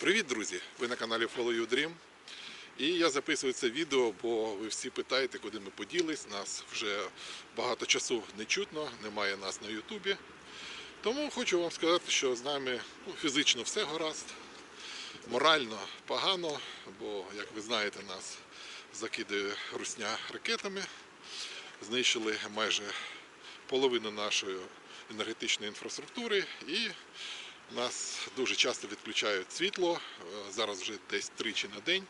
Привіт, друзі! Ви на каналі Follow You Dream. І я записую це відео, бо ви всі питаєте, куди ми поділись. Нас вже багато часу не чутно, немає нас на Ютубі. Тому хочу вам сказати, що з нами ну, фізично все гаразд, морально погано, бо, як ви знаєте, нас закидає русня ракетами, знищили майже половину нашої енергетичної інфраструктури і нас дуже часто відключають світло, е, зараз вже десь тричі на день.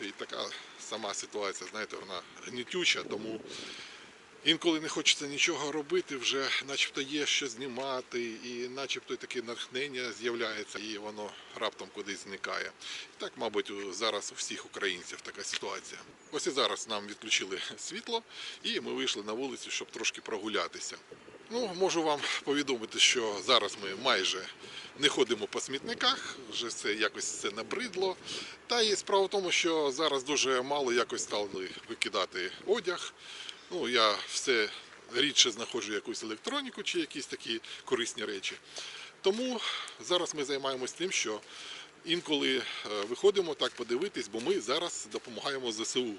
І така сама ситуація, знаєте, вона гнітюча, тому інколи не хочеться нічого робити, вже начебто є що знімати, і начебто таке натхнення з'являється, і воно раптом кудись зникає. І так, мабуть, зараз у всіх українців така ситуація. Ось і зараз нам відключили світло, і ми вийшли на вулицю, щоб трошки прогулятися. Ну, можу вам повідомити, що зараз ми майже не ходимо по смітниках, вже це якось це набридло. Та і справа в тому, що зараз дуже мало якось стали викидати одяг. Ну, я все рідше знаходжу якусь електроніку чи якісь такі корисні речі. Тому зараз ми займаємось тим, що інколи е, виходимо так подивитись, бо ми зараз допомагаємо ЗСУ.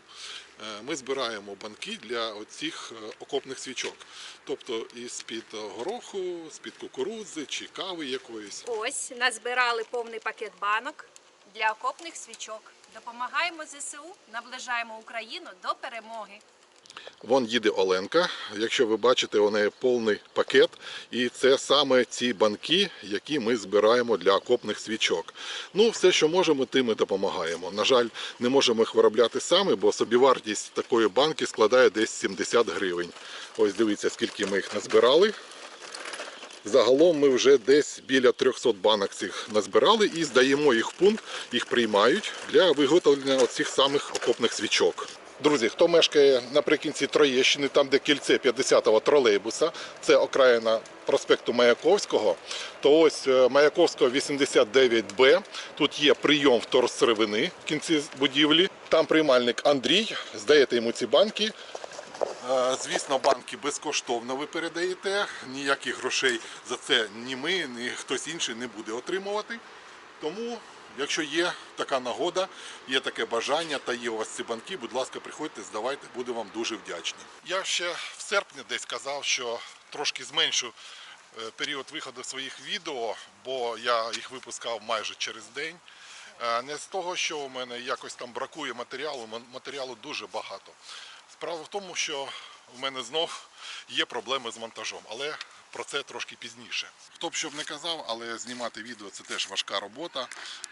Е, Ми збираємо банки для оцих е, окопних свічок. Тобто із-під гороху, з-під кукурудзи чи кави якоїсь. Ось назбирали повний пакет банок для окопних свічок. Допомагаємо ЗСУ, наближаємо Україну до перемоги. Вон їде Оленка. Якщо ви бачите, у неї повний пакет. І це саме ці банки, які ми збираємо для окопних свічок. Ну, все, що можемо, тим ми допомагаємо. На жаль, не можемо їх виробляти самі, бо собівартість такої банки складає десь 70 гривень. Ось дивіться, скільки ми їх назбирали. Загалом ми вже десь біля 300 банок цих назбирали і здаємо їх в пункт, їх приймають для виготовлення оцих самих окопних свічок. Друзі, хто мешкає наприкінці Троєщини, там де кільце 50-го тролейбуса, це окраїна проспекту Маяковського, то ось е, Маяковського 89Б. Тут є прийом вторсировини в кінці будівлі. Там приймальник Андрій, здаєте йому ці банки, Е, Звісно, банки безкоштовно ви передаєте. Ніяких грошей за це ні ми, ні хтось інший не буде отримувати. Тому, якщо є така нагода, є таке бажання та є у вас ці банки, будь ласка, приходьте, здавайте, буду вам дуже вдячні. Я ще в серпні десь казав, що трошки зменшу е, період виходу своїх відео, бо я їх випускав майже через день. Е, Не з того, що у мене якось там бракує матеріалу, матеріалу дуже багато. Справа в тому, що в мене знов є проблеми з монтажом, але про це трошки пізніше. Хто б щоб не казав, але знімати відео це теж важка робота,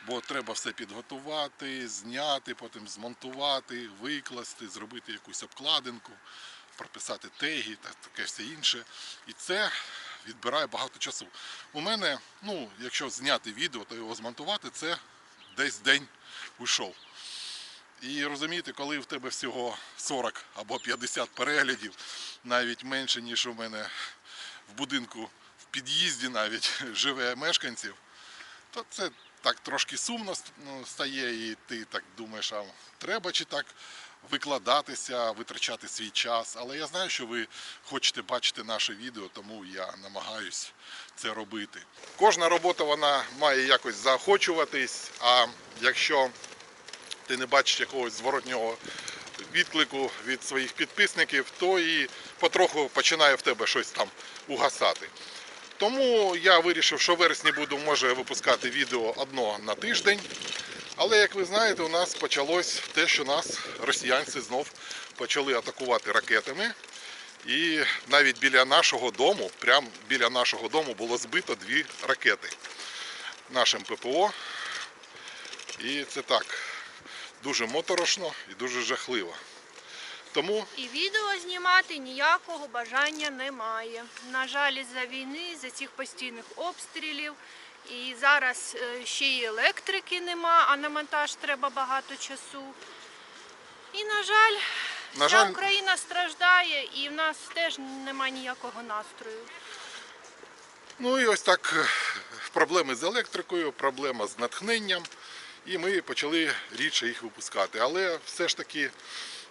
бо треба все підготувати, зняти, потім змонтувати, викласти, зробити якусь обкладинку, прописати теги та таке все інше. І це відбирає багато часу. У мене, ну, якщо зняти відео та його змонтувати, це десь день вийшов. І розумієте, коли в тебе всього 40 або 50 переглядів, навіть менше, ніж у мене в будинку в під'їзді навіть живе мешканців, то це так трошки сумно ну, стає, і ти так думаєш, а треба чи так викладатися, витрачати свій час. Але я знаю, що ви хочете бачити наше відео, тому я намагаюсь це робити. Кожна робота вона має якось заохочуватись, а якщо ти не бачиш якогось зворотнього відклику від своїх підписників, то і потроху починає в тебе щось там угасати. Тому я вирішив, що в вересні буду може випускати відео одно на тиждень. Але як ви знаєте, у нас почалось те, що нас росіянці знов почали атакувати ракетами. І навіть біля нашого дому, прямо біля нашого дому було збито дві ракети нашим ППО. І це так дуже моторошно і дуже жахливо. Тому І відео знімати ніякого бажання немає. На жаль, із-за війни, з цих постійних обстрілів. І зараз е, ще й електрики нема, а на монтаж треба багато часу. І, на жаль, На вся жаль- Україна страждає і в нас теж немає ніякого настрою. ну і ось так е, проблеми з електрикою, проблема з натхненням. І ми почали рідше їх випускати. Але все ж таки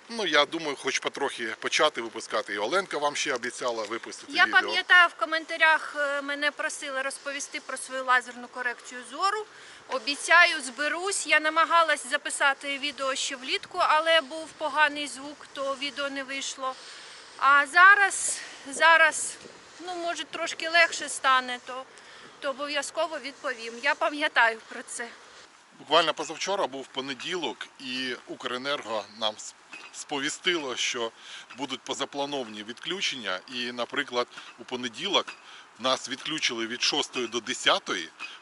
Ну я думаю, хоч потрохи почати випускати. І Оленка вам ще обіцяла випустити Я відео. пам'ятаю, в коментарях е, мене просили розповісти про свою лазерну корекцію зору. Обіцяю, зберусь. Я намагалась записати відео ще влітку, але був поганий звук, то відео не вийшло. А зараз, зараз, ну може трошки легше стане, то, то обов'язково відповім. Я пам'ятаю про це. Буквально позавчора був понеділок, і Укренерго нам сповістило, що будуть позаплановані відключення. І, наприклад, у понеділок нас відключили від 6 до 10,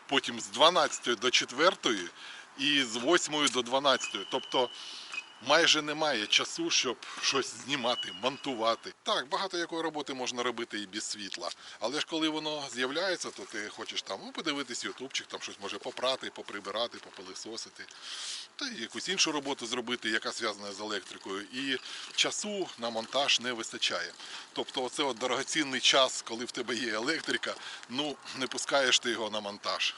потім з 12 до 4 і з 8 до 12. Тобто майже немає часу, щоб щось знімати, монтувати. Так, багато якої роботи можна робити і без світла. Але ж коли воно з'являється, то ти хочеш там ну, подивитись ютубчик, там щось може попрати, поприбирати, попилисосити, та й якусь іншу роботу зробити, яка зв'язана з електрикою. І часу на монтаж не вистачає. Тобто, оце от дорогоцінний час, коли в тебе є електрика, ну не пускаєш ти його на монтаж.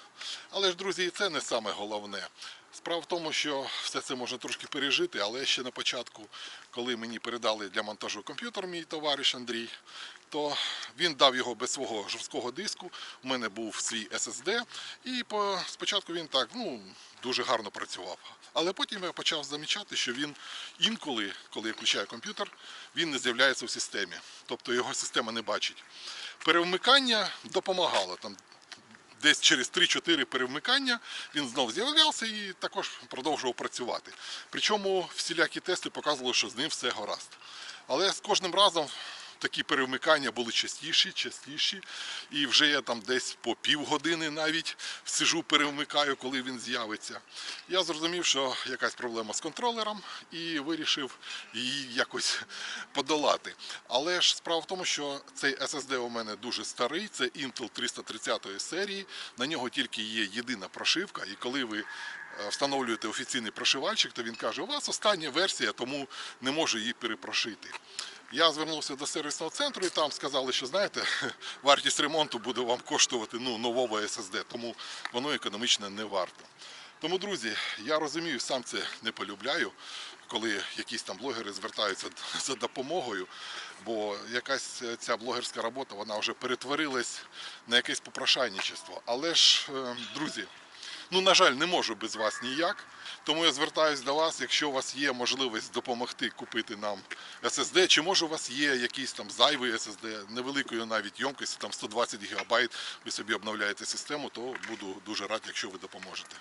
Але ж, друзі, це не саме головне. Справа в тому, що все це можна трошки пережити, але ще на початку, коли мені передали для монтажу комп'ютер мій товариш Андрій, то він дав його без свого жорсткого диску. У мене був свій SSD, і спочатку він так ну, дуже гарно працював. Але потім я почав замічати, що він інколи, коли я включаю комп'ютер, він не з'являється в системі. Тобто його система не бачить. Перевмикання допомагало там десь через 3-4 перевмикання він знов з'являвся і також продовжував працювати. Причому всілякі тести показували, що з ним все гаразд. Але з кожним разом такі перевмикання були частіші, частіші. І вже я там десь по півгодини навіть сижу, перевмикаю, коли він з'явиться. Я зрозумів, що якась проблема з контролером і вирішив її якось подолати. Але ж справа в тому, що цей SSD у мене дуже старий, це Intel 330 серії. На нього тільки є єдина прошивка, і коли ви е, встановлюєте офіційний прошивальщик, то він каже, у вас остання версія, тому не можу її перепрошити. Я звернувся до сервісного центру і там сказали, що знаєте, вартість ремонту буде вам коштувати ну, нового SSD, тому воно економічно не варто. Тому, друзі, я розумію, сам це не полюбляю, коли якісь там блогери звертаються за допомогою, бо якась е, ця блогерська робота вона вже перетворилась на якесь попрошайничество. Але ж, е, друзі, Ну, на жаль, не можу без вас ніяк. Тому я звертаюся до вас, якщо у вас є можливість допомогти купити нам SSD, чи може у вас є якийсь там зайвий SSD, невеликої навіть ємкості, там 120 ГБ, ви собі обновляєте систему, то буду дуже рад, якщо ви допоможете.